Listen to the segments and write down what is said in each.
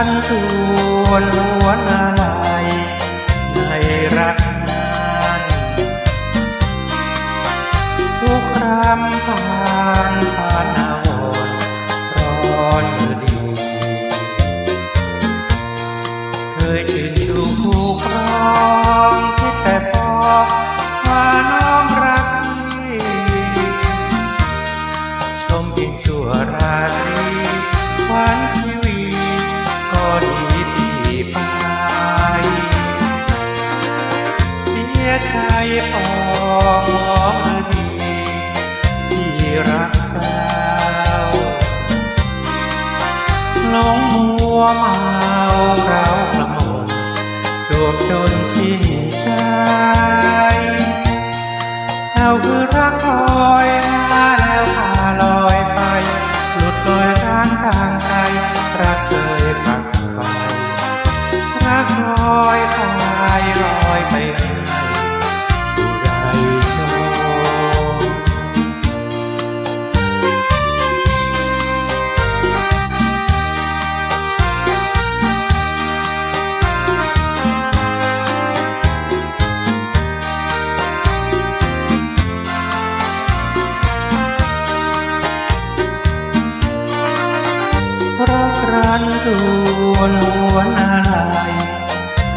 รันจวนล้วนอะไรในรักนานทุกครำผ่านผ่านอาวรร้อนอยู่ดี เคยชื่นชูผู้ครอง ยใจพอมองหรือดีที่รักเจ้าหลงมัวเมาเรากระม่อมโดบจน กรันดวนวนอะไร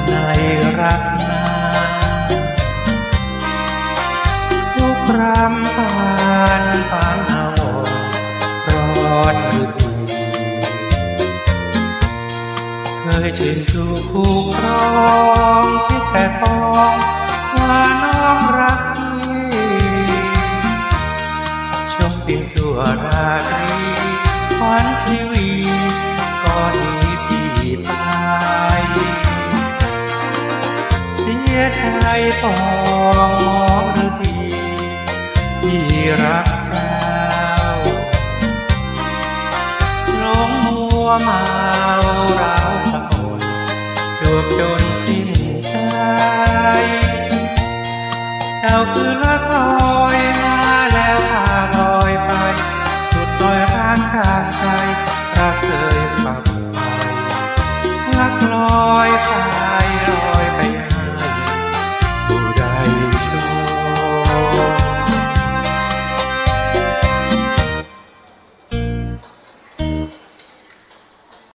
ในรักนั้นทุกครำผ่านผ่านเอารอนหรือดีเคยชื่นชูคู่ครองคิดแต่ปองว่าน้องรักพี่ชมเพียงชั่วราตรีควันทีวี เสียใจปองมองหรือดีที่รักเราหลงมัวเมาเราสะกดจวบจนสิ้นใจ เจ้าคือละคอย